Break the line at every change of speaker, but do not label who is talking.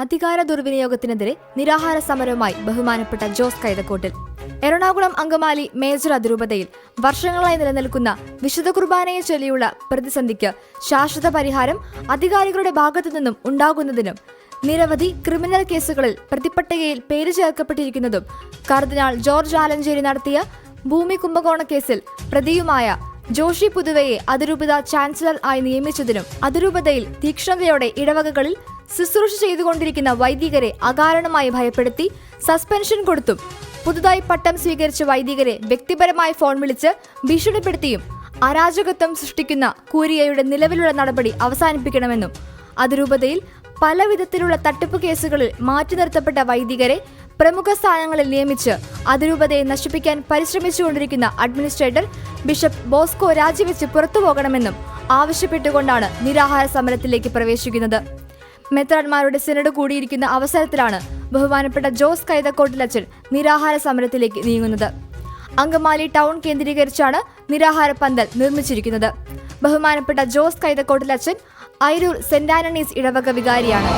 അധികാര ദുർവിനിയോഗത്തിനെതിരെ നിരാഹാര സമരവുമായി ബഹുമാനപ്പെട്ട ജോസ് കൈതക്കോട്ടിൽ. എറണാകുളം അങ്കമാലി മേജർ അതിരൂപതയിൽ വർഷങ്ങളായി നിലനിൽക്കുന്ന വിശുദ്ധ കുർബാനയെ ചൊല്ലിയുള്ള പ്രതിസന്ധിക്ക് ശാശ്വത പരിഹാരം അധികാരികളുടെ ഭാഗത്തു നിന്നും ഉണ്ടാകുന്നതിനും നിരവധി ക്രിമിനൽ കേസുകളിൽ പ്രതിപട്ടികയിൽ പേര് ചേർക്കപ്പെട്ടിരിക്കുന്നതും കർദിനാൾ ജോർജ് ആലഞ്ചേരി നടത്തിയ ഭൂമി കുംഭകോണ കേസിൽ പ്രതിയുമായ ജോഷി പുതുവയെ അതിരൂപത ചാൻസലർ ആയി നിയമിച്ചതിനും അതിരൂപതയിൽ തീക്ഷ്ണതയോടെ ഇടവകകളിൽ ശുശ്രൂഷ ചെയ്തുകൊണ്ടിരിക്കുന്ന വൈദികരെ അകാരണമായി ഭയപ്പെടുത്തി സസ്പെൻഷൻ കൊടുത്തും പുതുതായി പട്ടം സ്വീകരിച്ച വൈദികരെ വ്യക്തിപരമായി ഫോൺ വിളിച്ച് ഭീഷണിപ്പെടുത്തിയും അരാജകത്വം സൃഷ്ടിക്കുന്ന കൂരിയയുടെ നിലവിലുള്ള നടപടി അവസാനിപ്പിക്കണമെന്നും അതിരൂപതയിൽ പലവിധത്തിലുള്ള തട്ടിപ്പ് കേസുകളിൽ മാറ്റി നിർത്തപ്പെട്ട വൈദികരെ പ്രമുഖ സ്ഥാനങ്ങളിൽ നിയമിച്ച് അതിരൂപതയെ നശിപ്പിക്കാൻ പരിശ്രമിച്ചുകൊണ്ടിരിക്കുന്ന അഡ്മിനിസ്ട്രേറ്റർ ബിഷപ്പ് ബോസ്കോ രാജിവെച്ച് പുറത്തുപോകണമെന്നും ആവശ്യപ്പെട്ടുകൊണ്ടാണ് നിരാഹാര സമരത്തിലേക്ക് പ്രവേശിക്കുന്നത്. മെത്രാന്മാരുടെ സിനഡ് കൂടിയിരിക്കുന്ന അവസരത്തിലാണ് ബഹുമാനപ്പെട്ട ജോസ് കൈതക്കോട്ടിലച്ചൻ നിരാഹാര സമരത്തിലേക്ക് നീങ്ങുന്നത്. അങ്കമാലി ടൗൺ കേന്ദ്രീകരിച്ചാണ് നിരാഹാര പന്തൽ നിർമ്മിച്ചിരിക്കുന്നത്. ബഹുമാനപ്പെട്ട ജോസ് കൈതക്കോട്ടിലച്ചൻ ഐരൂർ സെന്റ് ആന്റണീസ് ഇടവക വികാരിയാണ്.